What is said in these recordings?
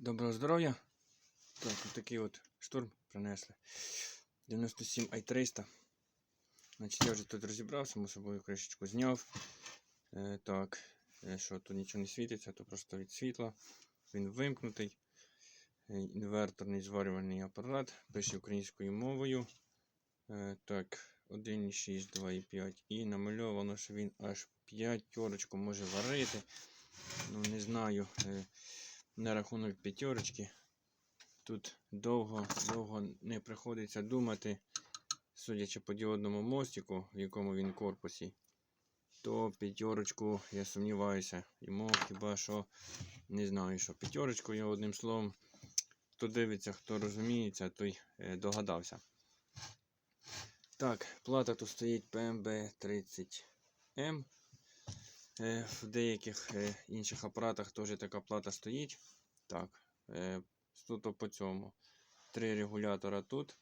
Доброго здоров'я. Так, от такий от штурм принесли. 97 i 300. Значить, я вже тут розібрав, само собою кришечку зняв. Е, так, е, що тут нічого не світиться, то просто від світла. Він вимкнутий. Е, Інверторний зварювальний апарат. Пише українською мовою. Е, так, 1,6, 2,5. І намальовано, що він аж п'ятерочку може варити. Ну, не знаю. Е, на рахунок п'ятерочки. Тут довго довго не приходиться думати, судячи по діодному мостику, в якому він корпусі, то п'ятерочку, я сумніваюся, йому хіба що не знаю, що п'ятерочку я одним словом, хто дивиться, хто розуміється, той е, догадався. Так, плата тут стоїть PMB 30M. Е, В деяких е, інших апаратах теж така плата стоїть. Так, е, суто по цьому. Три регулятора тут.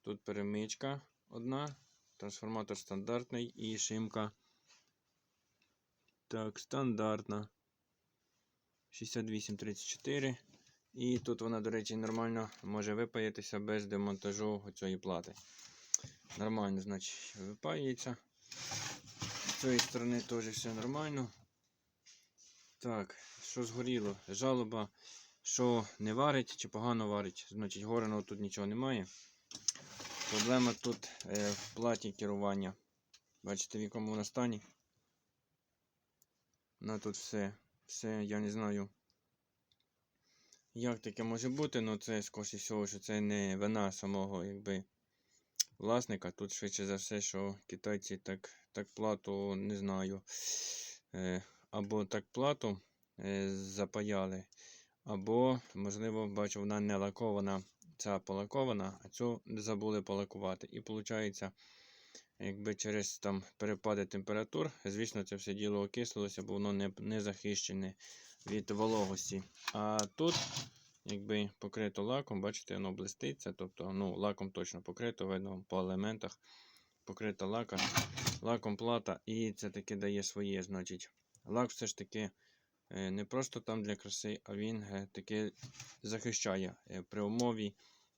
Тут перемичка одна. Трансформатор стандартний і шимка. Так, стандартна. 6834. І тут вона, до речі, нормально може випаятися без демонтажу цієї плати. Нормально, значить, випаюється. З цієї сторони теж все нормально. Так, що згоріло? Жалоба, що не варить чи погано варить. Значить, гореного тут нічого немає. Проблема тут е, в платі керування. Бачите, в якому вона стані. На тут все. Все, я не знаю. Як таке може бути, але це скоріше всього, що це не вина самого якби, власника. Тут швидше за все, що китайці так, так плату не знаю. Е, або так плату е, запаяли, або, можливо, бачу, вона не лакована, ця полакована, а цю забули полакувати. І виходить, якби через там перепади температур, звісно, це все діло окислилося, бо воно не, не захищене від вологості. А тут, якби покрито лаком, бачите, воно блиститься, тобто ну, лаком точно покрито, видно по елементах. Покрита лака, лаком плата, і це таки дає своє. значить. Лак все ж таки не просто там для краси, а він е, таки захищає е, при умові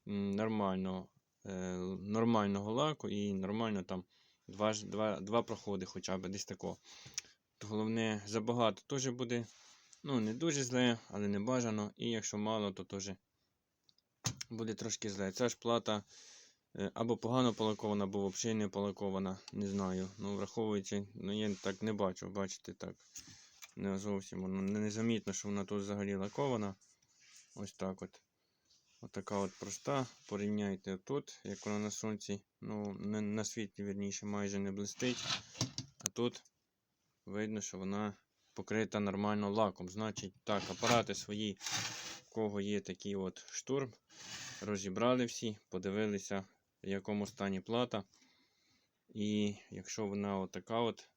нормального, е, нормального лаку і нормально там два, два, два проходи хоча б десь такого. Головне, забагато теж буде ну, не дуже зле, але не бажано. І якщо мало, то теж буде трошки зле. Ця ж плата е, або погано полакована, або взагалі не полакована, не знаю. Ну, враховуючи, ну я так не бачу, бачите так. Не зовсім воно незамітно, що вона тут взагалі лакована. Ось так от. Отака от проста. Порівняйте тут, як вона на сонці. Ну, на, на світлі, вірніше, майже не блистить. А тут видно, що вона покрита нормально лаком. Значить, так, апарати свої, в кого є такий от штурм, розібрали всі, подивилися, в якому стані плата. І якщо вона отака от,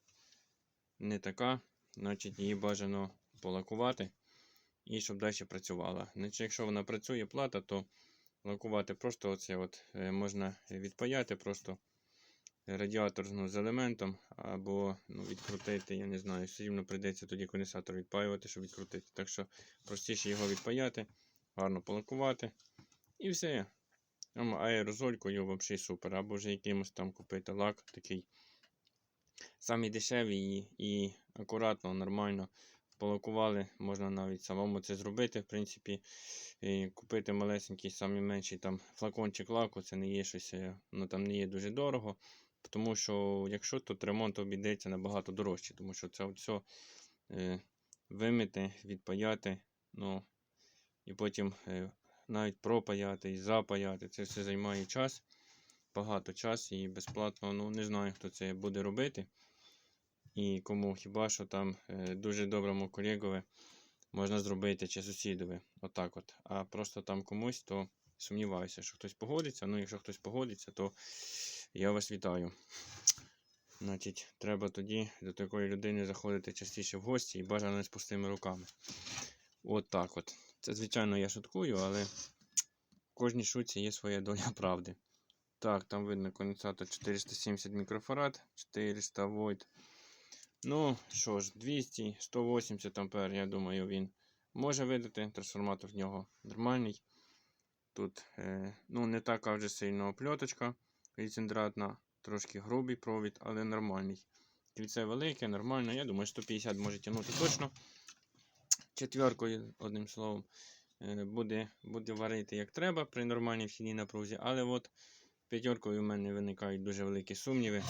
не така, значить її бажано полакувати і щоб далі працювала. Значить, якщо вона працює плата, то лакувати просто оце от е, можна відпаяти просто радіатор ну, з елементом, або ну, відкрутити, я не знаю, все рівно прийдеться тоді конденсатор відпаювати, щоб відкрутити. Так що простіше його відпаяти, гарно полакувати. І все. Аерозолькою взагалі супер. Або вже якимось там купити лак такий. Самий дешевий і, і акуратно, нормально полакували. Можна навіть самому це зробити. В принципі, і купити малесенький, самий менший там флакончик лаку, це не є щось, е, ну там не є дуже дорого. Тому що, якщо тут ремонт обійдеться набагато дорожче, тому що це все е, вимити, відпаяти, ну, і потім е, навіть пропаяти і запаяти. Це все займає час, багато часу і безплатно. Ну, не знаю, хто це буде робити. І кому хіба що там е, дуже доброму колегові можна зробити чи сусідові. Отак от. А просто там комусь, то сумніваюся, що хтось погодиться. Ну, якщо хтось погодиться, то я вас вітаю. Значить, треба тоді до такої людини заходити частіше в гості і бажано з пустими руками. От так от. Це, звичайно, я шуткую, але в кожній шутці є своя доля правди. Так, там видно конденсатор 470 мікрофарад, 400 вольт. Ну, що ж, 200, 180 ампер, я думаю, він може видати. Трансформатор в нього нормальний. Тут е, ну, не така вже сильно опльоточка ліцендратна, трошки грубий провід, але нормальний. Кільце велике, нормально. Я думаю, 150 може тягнути точно. Четверкою, одним словом, е, буде, буде варити як треба при нормальній вхідній напрузі. Але от п'ятеркою в мене виникають дуже великі сумніви.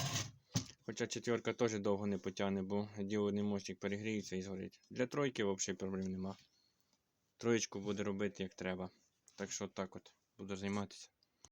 Хоча четверка теж довго не потягне, бо діодний мостик перегріється і згорить. Для тройки взагалі проблем нема. Троєчку буде робити як треба. Так що так от буду займатися.